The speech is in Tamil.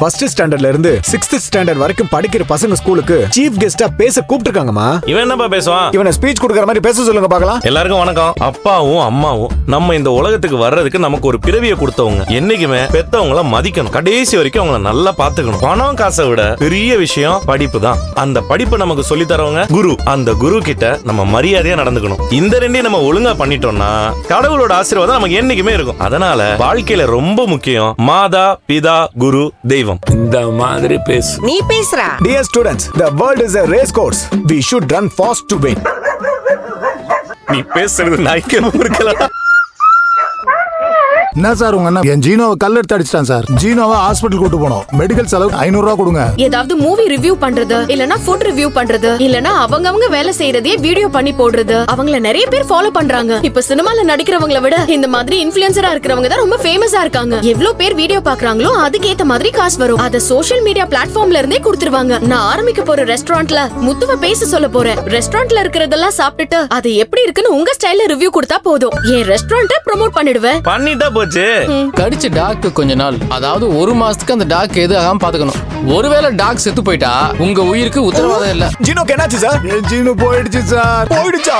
ஃபர்ஸ்ட் ஸ்டாண்டர்ட்ல இருந்து சிக்ஸ்த் ஸ்டாண்டர்ட் வரைக்கும் படிக்கிற பசங்க ஸ்கூலுக்கு சீஃப் கெஸ்டா பேச கூப்பிட்டுருக்காங்கம்மா. இவன் என்னப்பா பேசுவான்? இவனை ஸ்பீச் கொடுக்கற மாதிரி பேச சொல்லுங்க பார்க்கலாம். எல்லாருக்கும் வணக்கம். அப்பாவும் அம்மாவும் நம்ம இந்த உலகத்துக்கு வர்றதுக்கு நமக்கு ஒரு பிறவியை கொடுத்தவங்க. என்னைக்குமே பெத்தவங்கள மதிக்கணும். கடைசி வரைக்கும் அவங்கள நல்லா பாத்துக்கணும் பணம் காசை விட பெரிய விஷயம் படிப்பு தான். அந்த படிப்பு நமக்கு சொல்லி தரவங்க குரு. அந்த குரு கிட்ட நம்ம மரியாதையா நடந்துக்கணும். இந்த ரெண்டையும் நம்ம ஒழுங்கா பண்ணிட்டோம்னா கடவுளோட ஆசீர்வாதம் நமக்கு என்னைக்குமே இருக்கும். அதனால வாழ்க்கையில ரொம்ப முக்கியம். மாதா பிதா குரு தெய்வம். இந்த மாதிரி பேசு. நீ பேசுறா. Dear students the world is a race course we should run fast to win. நீ பேசுறது நாய்க்கு இருக்கலாம் என்ன சார் உங்க அண்ணன் என் ஜீனோவை கல்லெடுத்து அடிச்சிட்டான் சார். ஜீனோவை ஹாஸ்பிட்டல் கூட்டு போனோம். மெடிக்கல் செலவு ஐநூறு ரூபா கொடுங்க. ஏதாவது மூவி ரிவ்யூ பண்றது இல்லனா ஃபுட் ரிவ்யூ பண்றது இல்லனா அவங்கவங்க வேலை செய்யறதே வீடியோ பண்ணி போடுறது. அவங்கள நிறைய பேர் ஃபாலோ பண்றாங்க. இப்ப சினிமால நடிக்கிறவங்கள விட இந்த மாதிரி இன்ஃபுளுசரா இருக்கிறவங்க தான் ரொம்ப ஃபேமஸா இருக்காங்க. எவ்வளவு பேர் வீடியோ பாக்குறாங்களோ அதுக்கு ஏத்த மாதிரி காசு வரும். அத சோஷியல் மீடியா பிளாட்ஃபார்ம்ல இருந்தே கொடுத்துருவாங்க. நான் ஆரம்பிக்க போற ரெஸ்டாரண்ட்ல முத்துவ பேச சொல்ல போறேன். ரெஸ்டாரண்ட்ல இருக்கிறதெல்லாம் சாப்பிட்டுட்டு அது எப்படி இருக்குன்னு உங்க ஸ்டைல்ல ரிவ்யூ கொடுத்தா போதும். என் ரெஸ்டாரண்ட்டை ப்ரோமோட் பண்ணிடுவேன். பண்ணிட்டா போச்சு. கடிச்ச டாக்கு கொஞ்ச நாள். அதாவது ஒரு மாசத்துக்கு அந்த டாக் எது ஆகாம பாத்துக்கணும். ஒருவேளை டாக் செத்து போயிட்டா உங்க உயிருக்கு உத்தரவாதம் இல்ல. ஜீனோக்கு என்னாச்சு சார்? ஜீனு போயிடுச்சு சார். போயிடுச்சா?